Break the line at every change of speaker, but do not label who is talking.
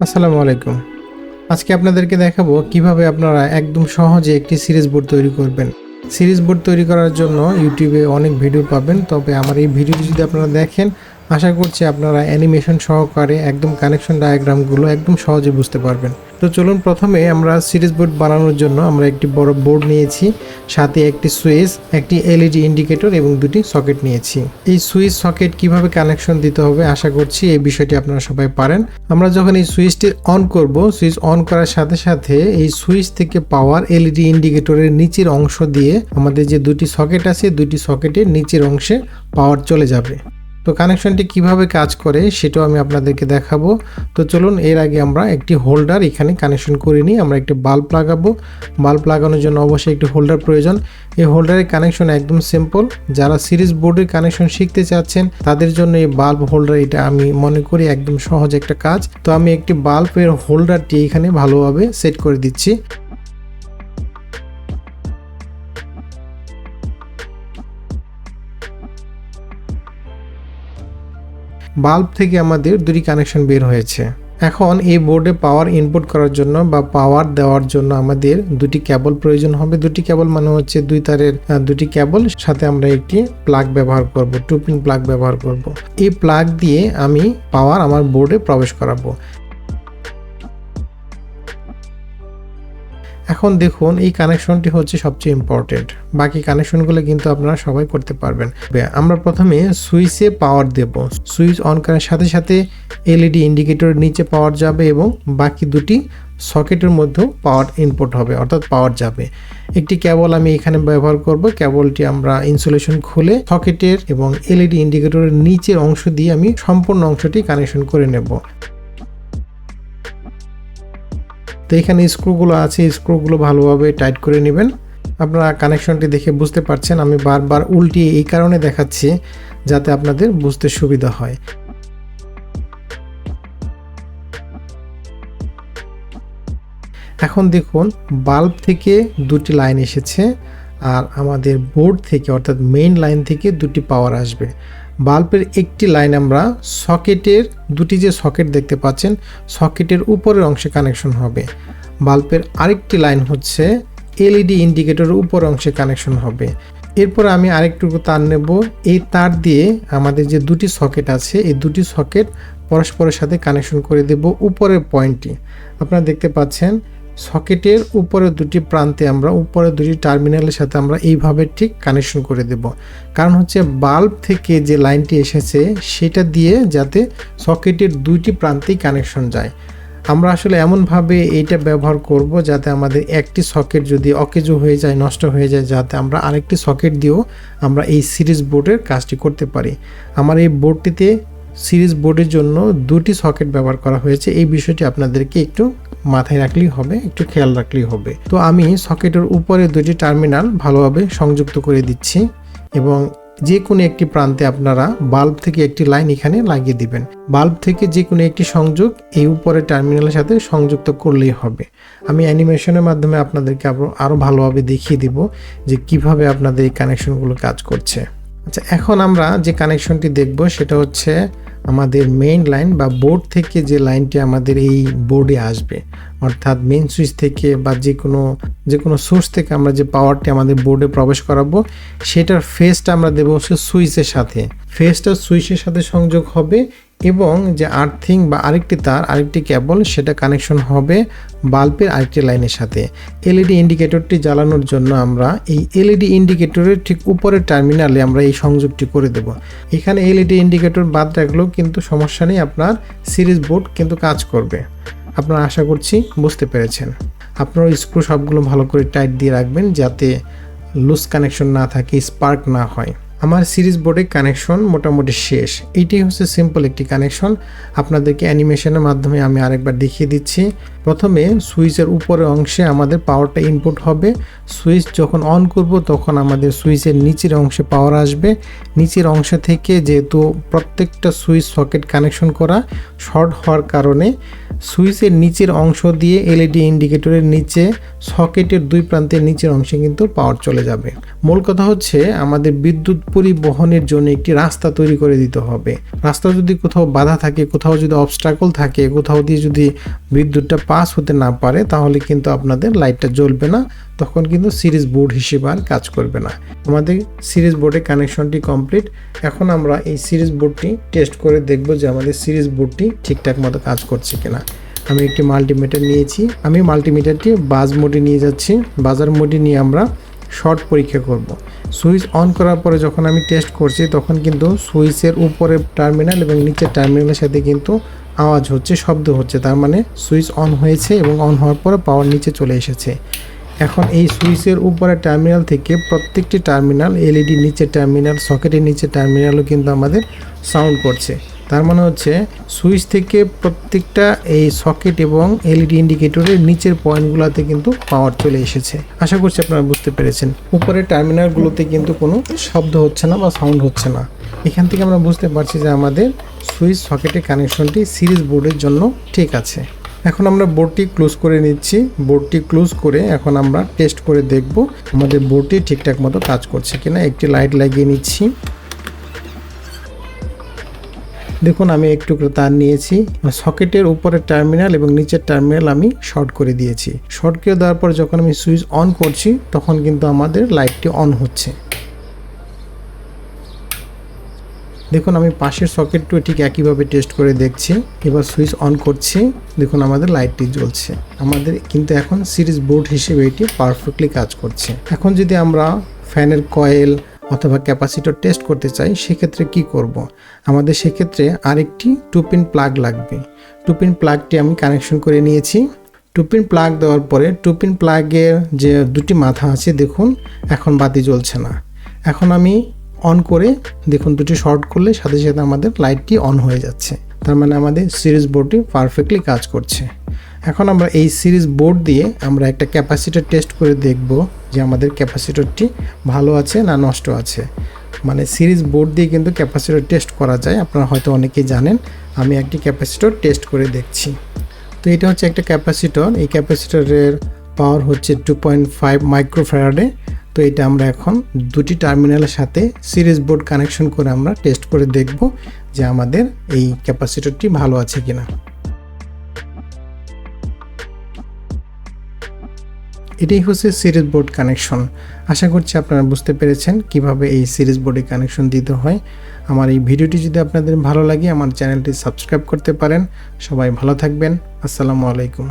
আসসালামু আলাইকুম। আজকে আপনাদেরকে দেখাবো কীভাবে আপনারা একদম সহজে একটি সিরিজ বোর্ড তৈরি করবেন। সিরিজ বোর্ড তৈরি করার জন্য ইউটিউবে অনেক ভিডিও পাবেন, তবে আমার এই ভিডিওটি যদি আপনারা দেখেন আশা করছি আপনারা অ্যানিমেশন সহকারে একদম কানেকশন ডায়াগ্রামগুলো একদম সহজে বুঝতে পারবেন। তো চলুন প্রথমে আমরা সিরিজ বোর্ড বানানোর জন্য আমরা একটি বড় বোর্ড নিয়েছি, সাথে একটি সুইচ একটি এলইডি ইন্ডিকেটর এবং দুটি সকেট নিয়েছি। এই সুইচ সকেট কীভাবে কানেকশন দিতে হবে আশা করছি এই বিষয়টি আপনারা সবাই পারেন। আমরা যখন এই সুইচটি অন করব সুইচ অন করার সাথে সাথে এই সুইচ থেকে পাওয়ার এলইডি ইন্ডিকেটরের নিচের অংশ দিয়ে আমাদের যে দুটি সকেট আছে, দুটি সকেটের নিচের অংশে পাওয়ার চলে যাবে। তো কানেকশনটি কীভাবে কাজ করে সেটাও আমি আপনাদেরকে দেখাবো। তো চলুন, এর আগে আমরা একটি হোল্ডার এখানে কানেকশন করে নিই। আমরা একটি বাল্ব লাগাবো। বাল্ব লাগানোর জন্য অবশ্যই একটি হোল্ডার প্রয়োজন। এই হোল্ডারের কানেকশন একদম সিম্পল যারা সিরিজ বোর্ডের কানেকশন শিখতে চাচ্ছেন, তাদের জন্য এই বাল্ব হোল্ডার এটা আমি মনে করি একদম সহজ একটা কাজ। তো আমি একটি বাল্বের হোল্ডারটি এখানে ভালোভাবে সেট করে দিচ্ছি। বাল্ব থেকে আমাদের দুটি কানেকশন বের হয়েছে। এখন এই বোর্ডে পাওয়ার ইনপুট করার জন্য বা পাওয়ার দেওয়ার জন্য আমাদের দুটি কেবল প্রয়োজন হবে। দুটি কেবল মানে হচ্ছে দুই তারের দুটি কেবল সাথে আমরা একটি প্লাগ ব্যবহার করব, টু পিন প্লাগ ব্যবহার করব। এই প্লাগ দিয়ে আমি পাওয়ার আমার বোর্ডে প্রবেশ করাবো। এখন দেখুন, এই কানেকশনটি হচ্ছে সবচেয়ে ইম্পর্টেন্ট বাকি কানেকশনগুলো কিন্তু আপনারা সবাই করতে পারবেন। আমরা প্রথমে সুইচে পাওয়ার দেব। সুইচ অন করার সাথে সাথে এলইডি ইন্ডিকেটরের নিচে পাওয়ার যাবে এবং বাকি দুটি সকেটের মধ্যেও পাওয়ার ইনপুট হবে, অর্থাৎ পাওয়ার যাবে। একটি কেবল আমি এখানে ব্যবহার করব। কেবলটি আমরা ইনসুলেশন খুলে সকেটের এবং এলইডি ইন্ডিকেটরের নিচের অংশ দিয়ে আমি সম্পূর্ণ অংশটি কানেকশন করে নেব। তো এখানে স্ক্রুগুলো আছে স্ক্রুগুলো ভালোভাবে টাইট করে নেবেন। আপনারা কানেকশনটি দেখে বুঝতে পারছেন, আমি বারবার উল্টিয়ে এই কারণে দেখাচ্ছি যাতে আপনাদের বুঝতে সুবিধা হয়। এখন দেখুন বাল্ব থেকে দুটি লাইন এসেছে, আর আমাদের বোর্ড থেকে, অর্থাৎ মেইন লাইন থেকে দুটি পাওয়ার আসবে। বাল্বের একটি লাইন আমরা সকেটের দুটি যে সকেট দেখতে পাচ্ছেন, সকেটের উপরের অংশে কানেকশন হবে। বাল্বের আরেকটি লাইন হচ্ছে এলইডি ইন্ডিকেটরের উপর অংশে কানেকশন হবে। এরপর আমি আরেকটুকু তার নেব। এই তার দিয়ে আমাদের যে দুটি সকেট আছে, এই দুটি সকেট পরস্পরের সাথে কানেকশন করে দেব উপরের পয়েন্টটি। আপনারা দেখতে পাচ্ছেন সকেটের উপরে দুটি প্রান্তে আমরা, উপরে দুটি টার্মিনালের সাথে আমরা এইভাবে ঠিক কানেকশন করে দেব। কারণ হচ্ছে বাল্ব থেকে যে লাইনটি এসেছে, সেটা দিয়ে যাতে সকেটের দুইটি প্রান্তেই কানেকশন যায়। আমরা আসলে এমনভাবে এইটা ব্যবহার করব যাতে আমাদের একটি সকেট যদি অকেজো হয়ে যায়, নষ্ট হয়ে যায়, যাতে আমরা আরেকটি সকেট দিয়েও আমরা এই সিরিজ বোর্ডের কাজটি করতে পারি। আমার এই বোর্ডটিতে সিরিজ বোর্ডের জন্য দুটি সকেট ব্যবহার করা হয়েছে। এই বিষয়টি আপনাদেরকে একটু মাথায় রাখলেই হবে, একটু খেয়াল রাখলেই হবে। তো আমি সকেটের উপরে দুটি টার্মিনাল ভালোভাবে সংযুক্ত করে দিচ্ছি এবং যে কোনো একটি প্রান্তে আপনারা বাল্ব থেকে একটি লাইন এখানে লাগিয়ে দিবেন। বাল্ব থেকে যে কোনো একটি সংযোগ এই উপরের টার্মিনালের সাথে সংযুক্ত করলেই হবে। আমি অ্যানিমেশনের মাধ্যমে আপনাদেরকে আরও ভালোভাবে দেখিয়ে দিব যে কীভাবে আপনাদের এই কানেকশনগুলো কাজ করছে। আচ্ছা এখন আমরা যে কানেকশনটি দেখব সেটা হচ্ছে আমাদের মেইন লাইন বা বোর্ড থেকে যে লাইনটি আমাদের এই বোর্ডে আসবে, অর্থাৎ মেইন সুইচ থেকে বা যে কোনো যে কোনো সোর্স থেকে আমরা যে পাওয়ারটি আমাদের বোর্ডে প্রবেশ করাবো, সেটার ফেসটা আমরা দেবো সুইচের সাথে। ফেসটা সুইচের সাথে সংযোগ হবে এবং যে আর্থিং বা আরেকটি তার, আরেকটি কেবল, সেটা কানেকশন হবে বাল্বের আরেকটি লাইনের সাথে। এলইডি ইন্ডিকেটরটি জ্বালানোর জন্য আমরা এই এলইডি ইন্ডিকেটরের ঠিক উপরের টার্মিনালে আমরা এই সংযোগটি করে দেব। এখানে এলইডি ইন্ডিকেটর বাদ রাখলেও কিন্তু সমস্যা নেই, আপনার সিরিজ বোর্ড কিন্তু কাজ করবে। আপনারা আশা করছি বুঝতে পেরেছেন। আপনারা স্ক্রু সবগুলো ভালো করে টাইট দিয়ে রাখবেন যাতে লুজ কানেকশন না থাকে স্পার্ক না হয়। আমার সিরিজ বোর্ডে কানেকশন মোটামুটি শেষ। এইটাই হচ্ছে সিম্পল একটি কানেকশন। আপনাদেরকে অ্যানিমেশনের মাধ্যমে আমি আরেকবার দেখিয়ে দিচ্ছি। প্রথমে সুইচের উপরের অংশে আমাদের পাওয়ারটা ইনপুট হবে। সুইচ যখন অন করব, তখন আমাদের সুইচের নিচের অংশে পাওয়ার আসবে। নিচের অংশ থেকে যেহেতু প্রত্যেকটা সুইচ সকেট কানেকশন করা শর্ট হওয়ার কারণে, সুইচের নিচের অংশ দিয়ে এলইডি ইন্ডিকেটরের নিচে সকেটের দুই প্রান্তের নিচের অংশে কিন্তু পাওয়ার চলে যাবে। মূল কথা হচ্ছে আমাদের বিদ্যুৎ পরিবহনের জন্য একটি রাস্তা তৈরি করে দিতে হবে। রাস্তা যদি কোথাও বাধা থাকে, কোথাও যদি অবস্ট্রাকল থাকে, কোথাও দিয়ে যদি বিদ্যুৎটা পাস হতে না পারে, তাহলে কিন্তু আপনাদের লাইটটা জ্বলবে না। তখন কিন্তু সিরিজ বোর্ড হিসেবে আর কাজ করবে না। আমাদের সিরিজ বোর্ডের কানেকশনটি কমপ্লিট এখন আমরা এই সিরিজ বোর্ডটি টেস্ট করে দেখব যে আমাদের সিরিজ বোর্ডটি ঠিকঠাক মতো কাজ করছে কিনা। আমি একটি মাল্টিমিটার নিয়েছি। আমি মাল্টিমিটারটি বাজ মোডে নিয়ে যাচ্ছি। বাজার মোডে নিয়ে আমরা শর্ট পরীক্ষা করব। সুইচ অন করার পরে যখন আমি টেস্ট করছি, তখন কিন্তু সুইচের উপরে টার্মিনাল এবং নিচের টার্মিনালের সাথে কিন্তু আওয়াজ হচ্ছে, শব্দ হচ্ছে। তার মানে সুইচ অন হয়েছে এবং অন হওয়ার পরে পাওয়ার নিচে চলে এসেছে। এখন এই সুইচের উপরে টার্মিনাল থেকে প্রত্যেকটি টার্মিনাল এলইডি নিচের টার্মিনাল সকেটের নিচে টার্মিনালও কিন্তু আমাদের সাউন্ড করছে। তার মানে হচ্ছে সুইচ থেকে প্রত্যেকটা এই সকেট এবং এলইডি ইন্ডিকেটরের নিচের পয়েন্টগুলোতে কিন্তু পাওয়ার চলে এসেছে। আশা করছি আপনারা বুঝতে পেরেছেন। উপরের টার্মিনালগুলোতে কিন্তু কোনো শব্দ হচ্ছে না বা সাউন্ড হচ্ছে না। এখান থেকে আমরা বুঝতে পারছি যে আমাদের সুইচ সকেটের কানেকশনটি সিরিজ বোর্ডের জন্য ঠিক আছে। এখন আমরা বোর্ডটি ক্লোজ করে নিচ্ছি। বোর্ডটি ক্লোজ করে এখন আমরা টেস্ট করে দেখব আমাদের বোর্ডটি ঠিকঠাক মতো কাজ করছে কিনা। একটি লাইট লাগিয়ে নিচ্ছি। দেখুন, আমি একটু তার নিয়েছি। সকেটের উপরের টার্মিনাল এবং নিচের টার্মিনাল আমি শর্ট করে দিয়েছি। শর্ট করে দেওয়ার পর যখন আমি সুইচ অন করছি, তখন কিন্তু আমাদের লাইটটি অন হচ্ছে। দেখুন, আমি পাশের সকেটটিও ঠিক একইভাবে টেস্ট করে দেখছি। এবার সুইচ অন করছি। দেখুন, আমাদের লাইটটি জ্বলছে। আমাদের কিন্তু এখন সিরিজ বোর্ড হিসেবে এটি পারফেক্টলি কাজ করছে। এখন যদি আমরা ফ্যানের কয়েল অথবা ক্যাপাসিটর টেস্ট করতে চাই, সেক্ষেত্রে কি করব। আমাদের সেক্ষেত্রে আরেকটি টুপিন প্লাগ লাগবে। টুপিন প্লাগটি আমি কানেকশন করে নিয়েছি। টুপিন প্লাগ দেওয়ার পরে টুপিন প্লাগের যে দুটি মাথা আছে, দেখুন, এখন বাতি জ্বলছে না। এখন আমি অন করে, দেখুন, দুটি শর্ট করলে সাথে সাথে আমাদের লাইটটি অন হয়ে যাচ্ছে। তার মানে আমাদের সিরিজ বোর্ডটি পারফেক্টলি কাজ করছে। এখন আমরা এই সিরিজ বোর্ড দিয়ে আমরা একটা ক্যাপাসিটার টেস্ট করে দেখব যে আমাদের ক্যাপাসিটরটি ভালো আছে না নষ্ট আছে। মানে সিরিজ বোর্ড দিয়ে কিন্তু ক্যাপাসিটর টেস্ট করা যায়, আপনারা হয়তো অনেকেই জানেন। আমি একটি ক্যাপাসিটর টেস্ট করে দেখছি। তো এটা হচ্ছে একটা ক্যাপাসিটর। এই ক্যাপাসিটরের পাওয়ার হচ্ছে টু পয়েন্ট ফাইভ মাইক্রোফ্যারাডে তো এটা আমরা এখন দুটি টার্মিনালের সাথে সিরিজ বোর্ড কানেকশন করে আমরা টেস্ট করে দেখব যে আমাদের এই ক্যাপাসিটরটি ভালো আছে কিনা। এটাই হচ্ছে সিরিজ বোর্ড কানেকশন আশা করছি আপনারা বুঝতে পেরেছেন কীভাবে এই সিরিজ বোর্ডে কানেকশন দিতে হয়। আমার এই ভিডিওটি যদি আপনাদের ভালো লাগে, আমার চ্যানেলটি সাবস্ক্রাইব করতে পারেন। সবাই ভালো থাকবেন। আসসালামু আলাইকুম।